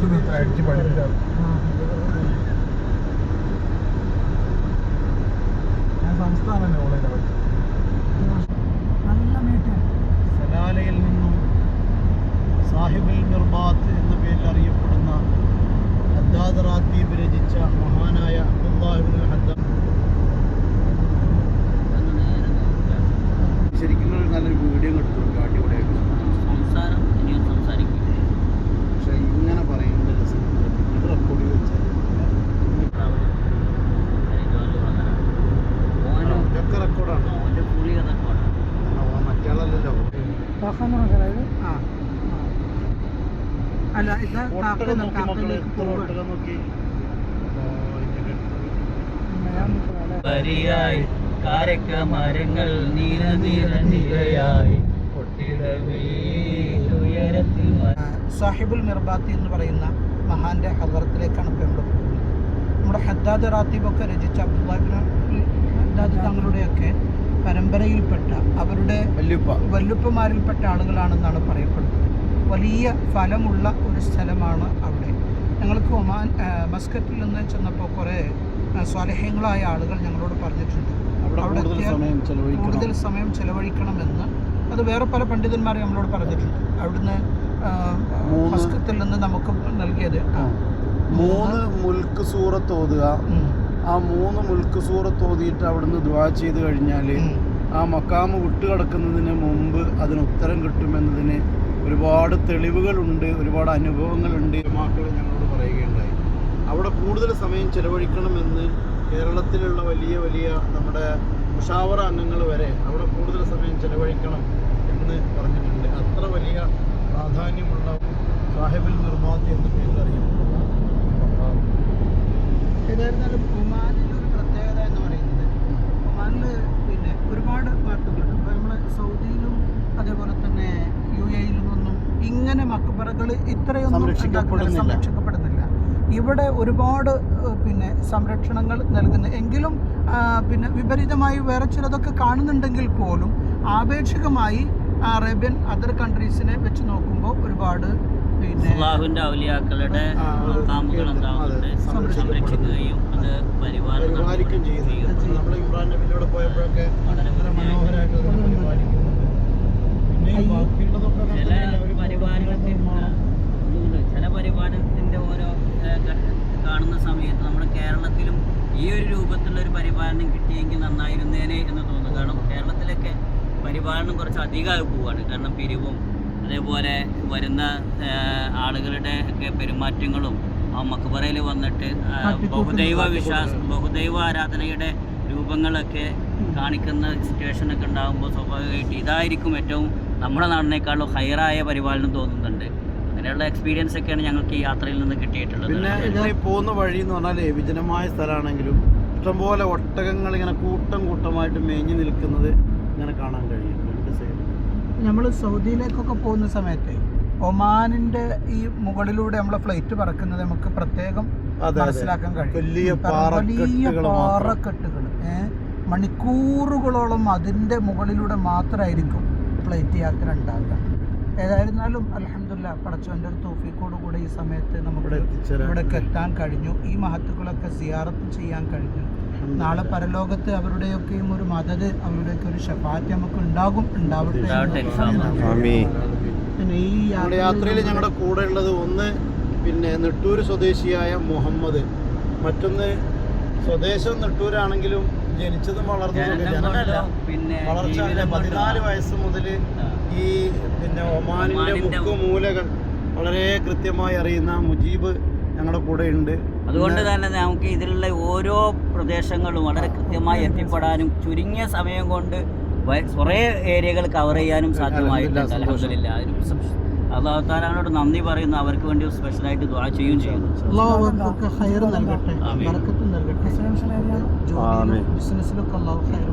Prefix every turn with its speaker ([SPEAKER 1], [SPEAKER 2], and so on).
[SPEAKER 1] पाण्याची
[SPEAKER 2] ആ,
[SPEAKER 1] ഇതിന്റെ അടുത്ത്.
[SPEAKER 3] വരിയായി കാരക്ക മരങ്ങൾ നീല നീല നിരയായി
[SPEAKER 2] സാഹിബുൽ മിർബാത്തി എന്ന് പറയുന്ന മഹാന്റെ ഹദറത്തിലേക്കാണ് ഇപ്പോൾ നമ്മൾ പോകുന്നത്. നമ്മുടെ ഹദ്ദാദ് റാത്തീബൊക്കെ രചിച്ച അബ്ദുല്ലാഹിബിന് ഹദ്ദാദ് തങ്ങളുടെയൊക്കെ പരമ്പരയിൽപ്പെട്ട അവരുടെ വല്ലുപ്പമാരിൽപ്പെട്ട ആളുകളാണെന്നാണ് പറയപ്പെടുന്നത്. വലിയ ഫലമുള്ള ഒരു സ്ഥലമാണ് അവിടെ. ഞങ്ങൾക്ക് ഒമാൻ മസ്കറ്റിൽ നിന്ന് ചെന്നപ്പോൾ കുറേ സ്വലഹ്യങ്ങളായ ആളുകൾ ഞങ്ങളോട് പറഞ്ഞിട്ടുണ്ട്.
[SPEAKER 1] അവിടെ കൂടുതൽ സമയം
[SPEAKER 2] ചെലവഴിക്കണമെന്ന്. അത് വേറെ പല പണ്ഡിതന്മാരും നമ്മളോട് പറഞ്ഞിട്ടുണ്ട്. അവിടുന്ന് മസ്കത്തിൽ നിന്ന് നമുക്ക് നൽകിയത്
[SPEAKER 1] മൂന്ന് മുൽക്ക് സൂറത്ത് ഓതുക. ആ മൂന്ന് മുൽക്ക് സൂറത്ത് ഓതിയിട്ട് അവിടുന്ന് ദുവാ ചെയ്ത് കഴിഞ്ഞാൽ. ആ മക്കാമ് വിട്ടുകിടക്കുന്നതിന് മുമ്പ് അതിന് ഉത്തരം കിട്ടുമെന്നതിന് ഒരുപാട് തെളിവുകളുണ്ട് ഒരുപാട് അനുഭവങ്ങളുണ്ട്. മക്കൾ ഞങ്ങളോട് പറയുകയുണ്ടായി. അവിടെ കൂടുതൽ സമയം ചെലവഴിക്കണമെന്ന് കേരളത്തിലുള്ള വലിയ വലിയ നമ്മുടെ മുഷാവറ അംഗങ്ങൾ വരെ അവിടെ കൂടുതൽ സമയം ചെലവഴിക്കണം എന്ന് പറഞ്ഞിട്ടുണ്ട്. അത്ര വലിയ പ്രാധാന്യമുള്ള സാഹിബിൽ നിർമാതി എന്ന പേരിൽ അറിയപ്പെടുന്ന
[SPEAKER 2] ഏതായിരുന്നാലും ഒമാനിൽ ഒരു പ്രത്യേകത എന്ന് പറയുന്നത് ഒമാനിൽ പിന്നെ ഒരുപാട് പാർട്ടുകളുണ്ട് അപ്പോൾ നമ്മൾ സൗദിയിലും അതേപോലെ തന്നെ യു എയിലും ഒന്നും ഇങ്ങനെ മക്ബറകൾ ഇത്രയൊന്നും
[SPEAKER 1] സംരക്ഷിക്കപ്പെടുന്നില്ല.
[SPEAKER 2] സംരക്ഷിക്കപ്പെടുന്നില്ല. ഇവിടെ ഒരുപാട് പിന്നെ സംരക്ഷണങ്ങൾ നൽകുന്നു. എങ്കിലും പിന്നെ വിപരീതമായി വേറെ ചിലതൊക്കെ കാണുന്നുണ്ടെങ്കിൽ പോലും ആപേക്ഷികമായി അറേബ്യൻ അതർ കൺട്രീസിനെ വെച്ച് നോക്കുമ്പോൾ ഒരുപാട് പിന്നെ
[SPEAKER 3] അള്ളാഹുവിന്റെ ഔലിയാക്കളുടെ മക്കാമുകൾ എന്താവുന്നുണ്ട് സംരക്ഷിക്കുകയും അത് പരിപാലനം
[SPEAKER 1] പരിപാലിക്കും ചെയ്യുന്നു. നമ്മൾ ഇമ്രാൻ നബിയിലൂടെ പോയപ്പോഴൊക്കെ
[SPEAKER 3] വളരെ
[SPEAKER 1] വളരെ മനോഹരമായിട്ട് അതിനെ പരിപാലിക്കുന്നുണ്ട് പിന്നെ ഈ ബാക്കിയുള്ളതൊക്കെ
[SPEAKER 3] ചില
[SPEAKER 1] നമുക്കറിയില്ല. ഒരു
[SPEAKER 3] പരിപാലനത്തിന് ഉണ്ട്. ചില പരിപാലനത്തിന്റെ ഓരോ ഏഹ്, ഘ- കാണുന്ന സമയത്ത് നമ്മുടെ കേരളത്തിലും ഈ ഒരു രൂപത്തിലുള്ള ഒരു പരിപാലനം കിട്ടിയെങ്കിൽ നന്നായിരുന്നേനെ എന്ന് തോന്നുന്നു. കാരണം കേരളത്തിലൊക്കെ പരിപാലനം കുറച്ച് അധികമായി പോവാണ്. കാരണം പിരിവും അതേപോലെ വരുന്ന ആളുകളുടെ ഒക്കെ പെരുമാറ്റങ്ങളും ആ മക്ബറയിൽ വന്നിട്ട് ബഹുദൈവ വിശ്വാസം ബഹുദൈവ ആരാധനയുടെ രൂപങ്ങളൊക്കെ കാണിക്കുന്ന സിറ്റുവേഷനൊക്കെ ഉണ്ടാകുമ്പോൾ സ്വാഭാവികമായിട്ട് ഇതായിരിക്കും ഏറ്റവും നമ്മുടെ നാടിനേക്കാളും ഹയറായ പരിപാലനം തോന്നുന്നുണ്ട്. അങ്ങനെയുള്ള എക്സ്പീരിയൻസ് ഒക്കെയാണ് ഞങ്ങൾക്ക് ഈ യാത്രയിൽ നിന്ന് കിട്ടിയിട്ടുള്ളത്.
[SPEAKER 1] പിന്നെ ഇങ്ങനെ ഈ പോകുന്ന വഴി എന്ന് പറഞ്ഞാൽ വിജനമായ സ്ഥലമാണെങ്കിലും ഇഷ്ടംപോലെ ഒട്ടകങ്ങൾ ഇങ്ങനെ കൂട്ടം കൂട്ടമായിട്ട് മേഞ്ഞു നിൽക്കുന്നത് ഇങ്ങനെ കാണാൻ കഴിയും രണ്ട് സൈഡിൽ
[SPEAKER 2] നമ്മൾ സൗദിയിലേക്കൊക്കെ പോകുന്ന സമയത്ത് ഒമാനിന്റെ ഈ മുകളിലൂടെ നമ്മളെ ഫ്ലൈറ്റ് പറക്കുന്നത് നമുക്ക് പ്രത്യേകം
[SPEAKER 1] അതെ അതെ.
[SPEAKER 2] മനസ്സിലാക്കാൻ കഴിയും.
[SPEAKER 1] വലിയ പാറക്കെട്ടുകൾ
[SPEAKER 2] പാറക്കെട്ടുകൾ ഏഹ് മണിക്കൂറുകളോളം അതിന്റെ മുകളിലൂടെ മാത്രമായിരിക്കും ഫ്ലൈറ്റ് യാത്ര ഉണ്ടാവുക. ഏതായിരുന്നാലും അലഹമില്ല പടച്ചോന്റെ ഒരു തോഫിക്കോട് കൂടെ ഈ സമയത്ത് നമുക്ക്
[SPEAKER 1] ഇവിടെ
[SPEAKER 2] ഇവിടേക്ക് എത്താൻ കഴിഞ്ഞു. ഈ മഹത്തുക്കളൊക്കെ സിയാറത്ത് ചെയ്യാൻ കഴിഞ്ഞു. നാളെ പരലോകത്ത് അവരുടെയൊക്കെയും ഒരു മദത് അവരുടെയൊക്കെ ഒരു ഷഫാറ്റ് നമുക്ക് ഉണ്ടാകും ഉണ്ടാവട്ടെ പിന്നെ ഈ
[SPEAKER 1] യാത്രയിൽ ഞങ്ങളുടെ കൂടെ ഉള്ളത് ഒന്ന് പിന്നെ നെട്ടൂർ സ്വദേശിയായ മുഹമ്മദ്. മറ്റൊന്ന് സ്വദേശം നെട്ടൂരാണെങ്കിലും ജനിച്ചതും വളർന്നതും
[SPEAKER 3] പിന്നെ
[SPEAKER 1] വളർച്ച പതിനാല് വയസ്സ് മുതൽ പിന്നെ ഒമാനിന്റെ
[SPEAKER 3] ഒമാനിന്റെ
[SPEAKER 1] മുക്ക് മൂലകൾ വളരെ കൃത്യമായി അറിയുന്ന മുജീബ് ഞങ്ങളുടെ കൂടെ ഉണ്ട്.
[SPEAKER 3] അതുകൊണ്ട് തന്നെ നമുക്ക് ഇതിലുള്ള ഓരോ പ്രദേശങ്ങളും വളരെ കൃത്യമായി എത്തിപ്പെടാനും ചുരുങ്ങിയ സമയം കൊണ്ട് കുറേ ഏരിയകൾ കവർ ചെയ്യാനും സാധ്യമായിട്ടുണ്ട്.
[SPEAKER 1] അൽഹംദുലില്ലാ, സന്തോഷം.
[SPEAKER 3] അലഹമില്ല അതിന് അള്ളാഹു താലാനോട് നന്ദി പറയുന്നു. അവർക്ക് വേണ്ടി സ്പെഷ്യലായിട്ട് ദ്വാ ചെയ്യുകയും ചെയ്യുന്നു.
[SPEAKER 2] നൽകട്ടെ. ബിസിനസ്സിലൊക്കെ അള്ളാഹു ഹൈർ